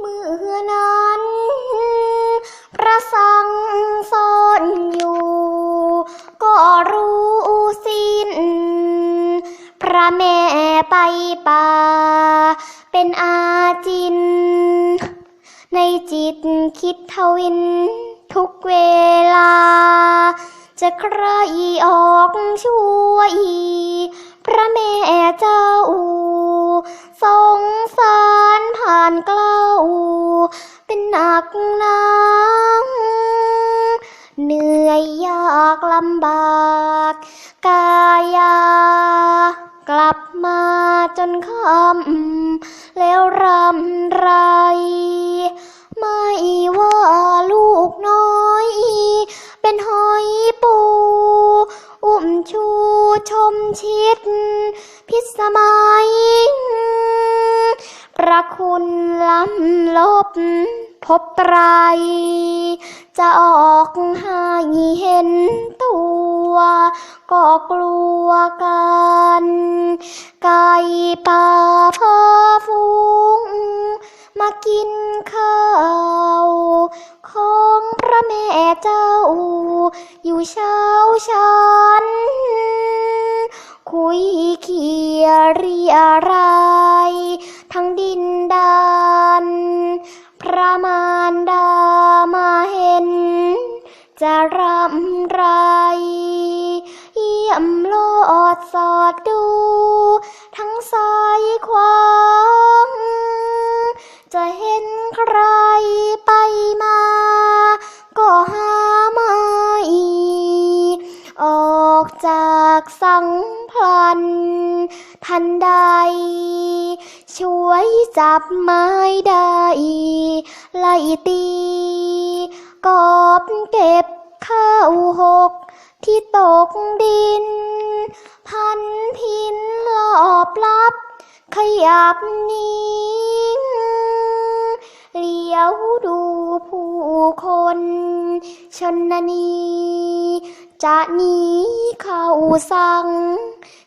เมื่อนั้นพระสังซ่อนอยู่ ก็รู้สิ้น พระแม่ไปป่า เป็นอาจิน ในจิตคิดทวิน ทุกเวลา จะใครออกช่วย พระแม่เจ้า นหนักหนาเหนื่อยยากลำบาก กายากลับมาจนคำแล้วรำไร ไม่ว่าลูกน้อย เป็นหอยปู อุ้มชูชมชิด พิสมัย ประคุณล้ำลบ พบไตร จะออกให้เห็นตัว ก็กลัวกัน ไก่ป่าพาฟูง มากินข้าว ของพระแม่เจ้า อยู่เช้าชัน คุยเขียรีอะไร ทั้งดินดา พระมารดามาเห็น จะรำไร เยี่ยมโลดสอดดู ทั้งซ้ายขวาจะเห็นใครไปมา ก็หาไม่ออกจากสัง พลัน ทันใด ช่วยจับไม้ได้ไล่ตี กอบเก็บข้าวหกที่ตกดิน พันพินหลอบลับ ขยับนิ่งเลี้ยวดูผู้คน ชนนี จะหนีเข้าสัง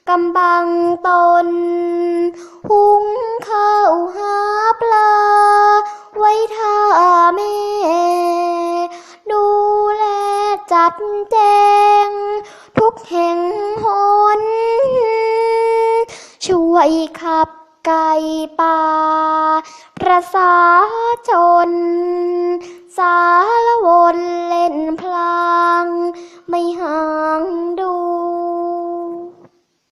กำบังตน หุงข้าวหาปลา ไว้ท่าแม่ ดูแลจัดแจง ทุกแห่งหน ช่วยขับไก่ป่า ประสาชนสา